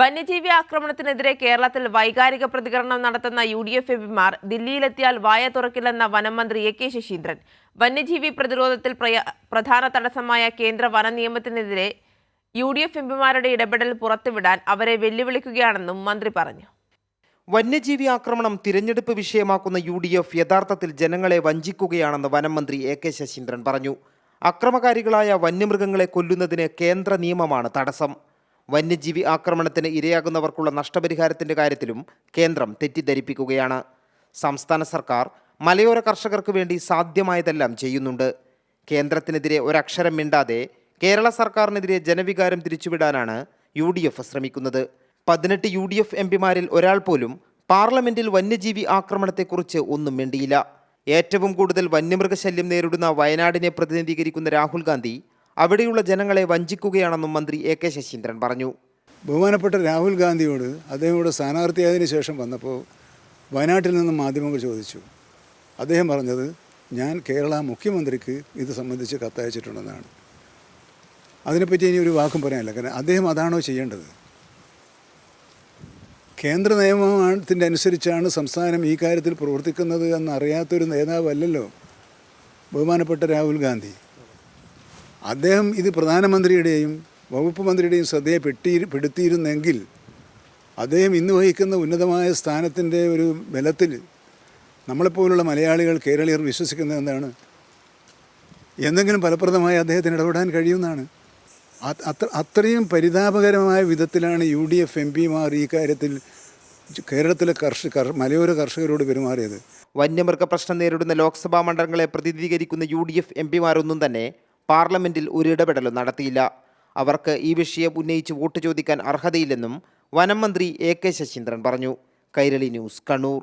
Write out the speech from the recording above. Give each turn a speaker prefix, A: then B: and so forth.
A: വന്യജീവി ആക്രമണത്തിനെതിരെ കേരളത്തിൽ വൈകാരിക പ്രതികരണം നടത്തുന്ന യു ഡി എഫ് എംപിമാർ ദില്ലിയിലെത്തിയാൽ വായ തുറക്കില്ലെന്ന വനംമന്ത്രി എ കെ ശശീന്ദ്രൻ. വന്യജീവി പ്രതിരോധത്തിൽ പ്രധാന തടസ്സമായ കേന്ദ്ര വന നിയമത്തിനെതിരെ യു ഡി എഫ് എംപിമാരുടെ ഇടപെടൽ പുറത്തുവിടാൻ അവരെ വെല്ലുവിളിക്കുകയാണെന്നും മന്ത്രി പറഞ്ഞു.
B: വന്യജീവി ആക്രമണം തിരഞ്ഞെടുപ്പ് വിഷയമാക്കുന്ന യു ഡി എഫ് യഥാർത്ഥത്തിൽ ജനങ്ങളെ വഞ്ചിക്കുകയാണെന്ന് വനംമന്ത്രി എ കെ ശശീന്ദ്രൻ പറഞ്ഞു. അക്രമകാരികളായ വന്യമൃഗങ്ങളെ കൊല്ലുന്നതിന് കേന്ദ്ര നിയമമാണ് തടസ്സം. വന്യജീവി ആക്രമണത്തിന് ഇരയാകുന്നവർക്കുള്ള നഷ്ടപരിഹാരത്തിന്റെ കാര്യത്തിലും കേന്ദ്രം തെറ്റിദ്ധരിപ്പിക്കുകയാണ്. സംസ്ഥാന സർക്കാർ മലയോര കർഷകർക്ക് വേണ്ടി സാധ്യമായതെല്ലാം ചെയ്യുന്നുണ്ട്. കേന്ദ്രത്തിനെതിരെ ഒരക്ഷരം മിണ്ടാതെ കേരള സർക്കാരിനെതിരെ ജനവികാരം തിരിച്ചുവിടാനാണ് യു ഡി എഫ് ശ്രമിക്കുന്നത്. പതിനെട്ട് യു ഡി എഫ് എം പിമാരിൽ ഒരാൾ പോലും പാർലമെന്റിൽ വന്യജീവി ആക്രമണത്തെക്കുറിച്ച് ഒന്നും മിണ്ടിയില്ല. ഏറ്റവും കൂടുതൽ വന്യമൃഗശല്യം നേരിടുന്ന വയനാടിനെ പ്രതിനിധീകരിക്കുന്ന രാഹുൽ ഗാന്ധി അവിടെയുള്ള ജനങ്ങളെ വഞ്ചിക്കുകയാണെന്നും മന്ത്രി എ കെ ശശീന്ദ്രൻ പറഞ്ഞു.
C: ബഹുമാനപ്പെട്ട രാഹുൽ ഗാന്ധിയോട് അദ്ദേഹം സ്ഥാനാർത്ഥിയായതിനു ശേഷം വന്നപ്പോൾ വയനാട്ടിൽ നിന്നും മാധ്യമങ്ങൾ ചോദിച്ചു. അദ്ദേഹം പറഞ്ഞത് ഞാൻ കേരള മുഖ്യമന്ത്രിക്ക് ഇത് സംബന്ധിച്ച് കത്തയച്ചിട്ടുണ്ടെന്നാണ്. അതിനെപ്പറ്റി ഇനി ഒരു വാക്കും പറയാനില്ല കാരണം അദ്ദേഹം അതാണോ ചെയ്യേണ്ടത്? കേന്ദ്ര നിയമത്തിന്റെ അനുസരിച്ചാണ് സംസ്ഥാനം ഈ കാര്യത്തിൽ പ്രവർത്തിക്കുന്നത് എന്നറിയാത്തൊരു നേതാവല്ലല്ലോ ബഹുമാനപ്പെട്ട രാഹുൽ ഗാന്ധി. അദ്ദേഹം ഇത് പ്രധാനമന്ത്രിയുടെയും വകുപ്പ് മന്ത്രിയുടെയും ശ്രദ്ധയെ പെട്ടി പെടുത്തിയിരുന്നെങ്കിൽ അദ്ദേഹം ഇന്ന് വഹിക്കുന്ന ഉന്നതമായ സ്ഥാനത്തിന്റെ ഒരു ബലത്തിൽ നമ്മളെപ്പോലുള്ള മലയാളികൾ കേരളീയർ വിശ്വസിക്കുന്നത് എന്താണ്? എന്തെങ്കിലും ഫലപ്രദമായി അദ്ദേഹത്തിന് ഇടപെടാൻ കഴിയുമെന്നാണ്. അത്ര അത്രയും പരിതാപകരമായ വിധത്തിലാണ് യു ഡി എഫ് എം പിമാർ ഈ കാര്യത്തിൽ കേരളത്തിലെ കർഷക കർ മലയോര കർഷകരോട് പെരുമാറിയത്.
B: വന്യമൃഗ പ്രശ്നം നേരിടുന്ന ലോക്സഭാ മണ്ഡലങ്ങളെ പ്രതിനിധീകരിക്കുന്ന യു ഡി എഫ് എം പിമാരൊന്നും തന്നെ പാർലമെന്റിൽ ഒരു ഇടപെടലും നടത്തിയില്ല. അവർക്ക് ഈ വിഷയം ഉന്നയിച്ച് വോട്ട് ചോദിക്കാൻ അർഹതയില്ലെന്നും വനം മന്ത്രി എ കെ ശശീന്ദ്രൻ പറഞ്ഞു. കൈരളി ന്യൂസ് കണ്ണൂർ.